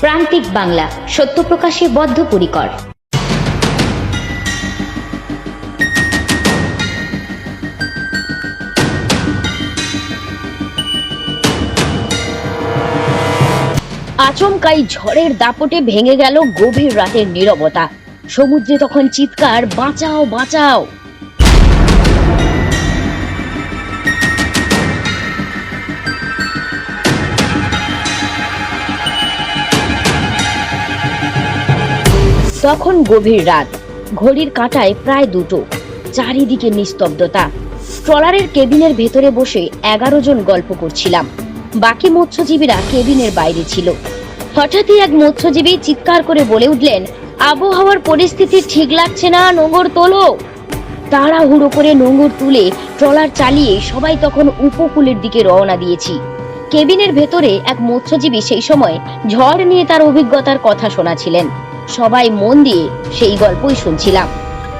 প্রান্তিক বাংলা, সত্য প্রকাশে বদ্ধপরিকর। আচমকাই ঝড়ের দাপটে ভেঙে গেল গভীর রাতের নীরবতা। সমুদ্রে তখন চিৎকার, বাঁচাও বাঁচাও! তখন গভীর রাত। ঘড়ির কাঁটায় প্রায় দুটো। চারিদিকে নিস্তব্ধতা। ট্রলারের কেবিনের ভেতরে বসে এগারো জন গল্প করছিলাম। বাকি মৎস্যজীবীরা কেবিনের বাইরে ছিল। হঠাৎই এক মৎস্যজীবী চিৎকার করে বলে উঠলেন, আবহাওয়ার পরিস্থিতি ঠিক লাগছে না, নোঙর তোলো। তাড়াহুড়ো করে নোঙর তুলে ট্রলার চালিয়ে সবাই তখন উপকূলের দিকে রওনা দিয়েছি। কেবিনের ভেতরে এক মৎস্যজীবী সেই সময় ঝড় নিয়ে তার অভিজ্ঞতার কথা শোনাছিলেন। সবাই মন দিয়ে সেই গল্পই শুনছিলাম।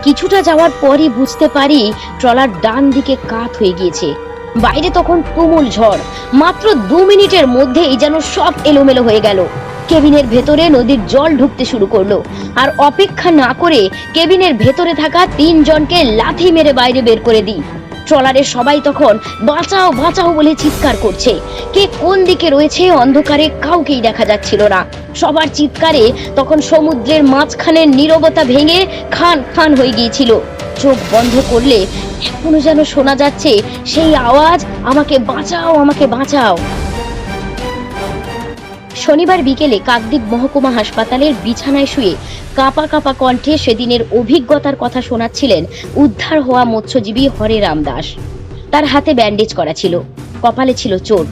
কিছুটা যাওয়ার পরই বুঝতে পারি ট্রলার ডান দিকে কাত হয়ে গিয়েছে। বাইরে তখন তুমুল ঝড়। মাত্র দু মিনিটের মধ্যেই যেন সব এলোমেলো হয়ে গেল। কেবিনের ভেতরে নদীর জল ঢুকতে শুরু করল। আর অপেক্ষা না করে কেবিনের ভেতরে থাকা তিনজনকে লাথি মেরে বাইরে বের করে দিই। ট্রলারের সবাই তখন বাঁচাও বাঁচাও বলে চিৎকার করছে। কে কোন দিকে রয়েছে অন্ধকারে কাউকেই দেখা যাচ্ছিল না। সবার চিৎকারে তখন সমুদ্রের মাঝখানের নীরবতা ভেঙে খান খান হয়ে গিয়েছিল। চোখ বন্ধ করলে এখনও যেন শোনা যাচ্ছে, সেই আওয়াজ, আমাকে বাঁচাও আমাকে বাঁচাও। শনিবার বিকেলে কাকদ্বীপ মহকুমা হাসপাতালের বিছানায় শুয়ে কাপা কাপা কণ্ঠে সেদিনের অভিজ্ঞতার কথা শোনাচ্ছিলেন উদ্ধার হওয়া মৎস্যজীবী হরে রাম দাস। তার হাতে ব্যান্ডেজ করা ছিল, কপালে ছিল চোট।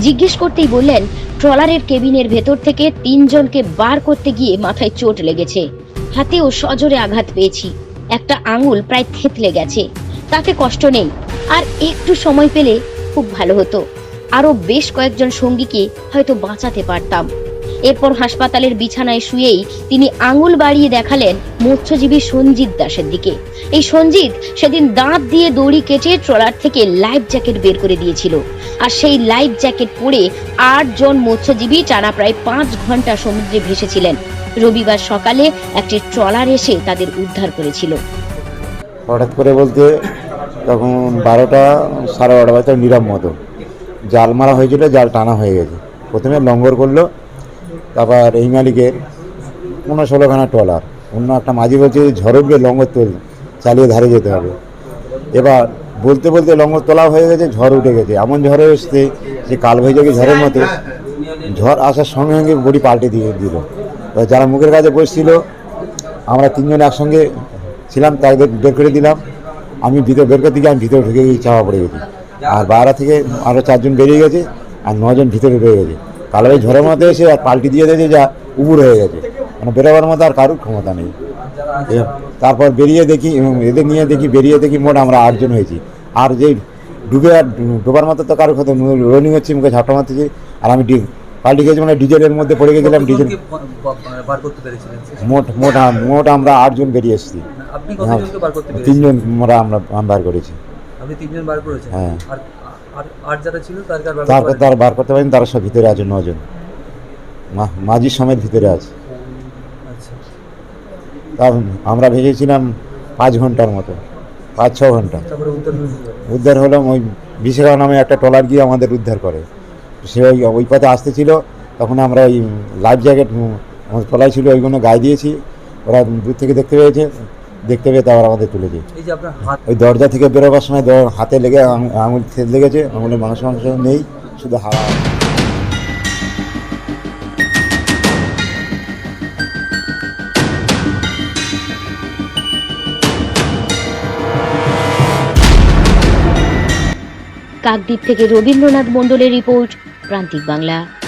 জিজ্ঞেস করতেই বললেন, ট্রলারের কেবিনের ভেতর থেকে তিনজনকে বার করতে গিয়ে মাথায় চোট লেগেছে। হাতেও সজোরে আঘাত পেয়েছি। একটা আঙুল প্রায় থেতলে গেছে। তাতে কষ্ট নেই। আর একটু সময় পেলে খুব ভালো হতো। আরও বেশ কয়েকজন সঙ্গীকে হয়তো বাঁচাতে পারতাম। এরপর হাসপাতালের বিছানায় শুয়েই তিনি আঙুল বাড়িয়ে দেখালেন মৎস্যজীবী সঞ্জিত দাসের দিকে। এই সঞ্জিত সেদিন দাঁত দিয়ে দড়ি কেটে ট্রলার থেকে লাইফ জ্যাকেট বের করে দিয়েছিল। আর সেই লাইফ জ্যাকেট পরে আট জন মৎস্যজীবী টানা প্রায় পাঁচ ঘণ্টা সমুদ্রে ভেসেছিলেন। রবিবার সকালে একটি ট্রলার এসে তাদের উদ্ধার করেছিল। হঠাৎ করে বলতে তখন বারোটা, সাড়ে বারোটা বাজে নিরাম মতো জাল মারা হয়েছিল, জাল টানা হয়ে গেছে। প্রথমে লঙ্গর করল তারপর এই মালিকের পনেরো ষোলোখানা ট্রলার। অন্য একটা মাঝি বলছে ঝড় উঠবে লঙ্গর তোল, চালিয়ে ধারে যেতে হবে। এবার বলতে বলতে লঙ্গর তোলা হয়ে গেছে, ঝড় উঠে গেছে। এমন ঝড়ে এসছে যে কাল ঝড়ের মতো। ঝড় আসার সঙ্গে সঙ্গে বডি পাল্টে দিয়ে দিল। যারা মুখের কাছে বসছিল, আমরা তিনজন একসঙ্গে ছিলাম তাদের বের করে দিলাম। আমি ভিতরে বের করতে গিয়ে আমি ভিতরে ঢুকে গিয়ে চাপা পড়ে গেছি। আর বাইরে থেকে আরও চারজন বেরিয়ে গেছে, আর নজন ভিতরে রয়ে গেছে। কালো ঝড়ের মধ্যে এসে আর পাল্টি দিয়ে দিয়েছে যা উবুর হয়ে গেছে। মানে বেরোবার মতো আর কারুর ক্ষমতা নেই। তারপর বেরিয়ে দেখি এদের নিয়ে দেখি বেরিয়ে দেখি মোট আমরা আটজন হয়েছি। আর যে ডুবে আর ডোবার মতো তো কারোর কথা রনিং হচ্ছে মুখে ঝাপটা মারতেছি। আর আমি ডি পাল্টি গেছি মানে ডিজেলের মধ্যে পড়ে গেছিলাম ডিজেল মানে মোট মোট মোট আমরা আটজন বেরিয়ে এসেছি। তিনজন আমরা আমরা বার করেছি। হ্যাঁ। আর যারা ছিল তারপর তার বার করতে পারেন তারা সব ভিতরে আছে নজন মা- মাঝির সমেত ভিতরে আছে। আচ্ছা। আমরা ভেবেছিলাম পাঁচ ঘণ্টার মতো পাঁচ ছ ঘণ্টা। উদ্ধার হলাম ওই বিশাখা নামে একটা ট্রলার গিয়ে আমাদের উদ্ধার করে। সে ওই ওই পথে আসতেছিল তখন আমরা ওই লাইফ জ্যাকেট আমাদের ট্রলার ছিল ওইগুলো গায়ে দিয়েছি। ওরা দূর থেকে দেখতে পেয়েছে। দেখতে পেয়ে তারপর আমাদের তুলেছে এই যে আপনার হাত ওই দরজা থেকে বেরোবার সময় দ- হাতে লেগে আঙুল লেগেছে আঙুলে মাংস মাংস নেই শুধু হাওয়া। কাকদ্বীপ থেকে রবীন্দ্রনাথ মণ্ডলের রিপোর্ট প্রান্তিক বাংলা।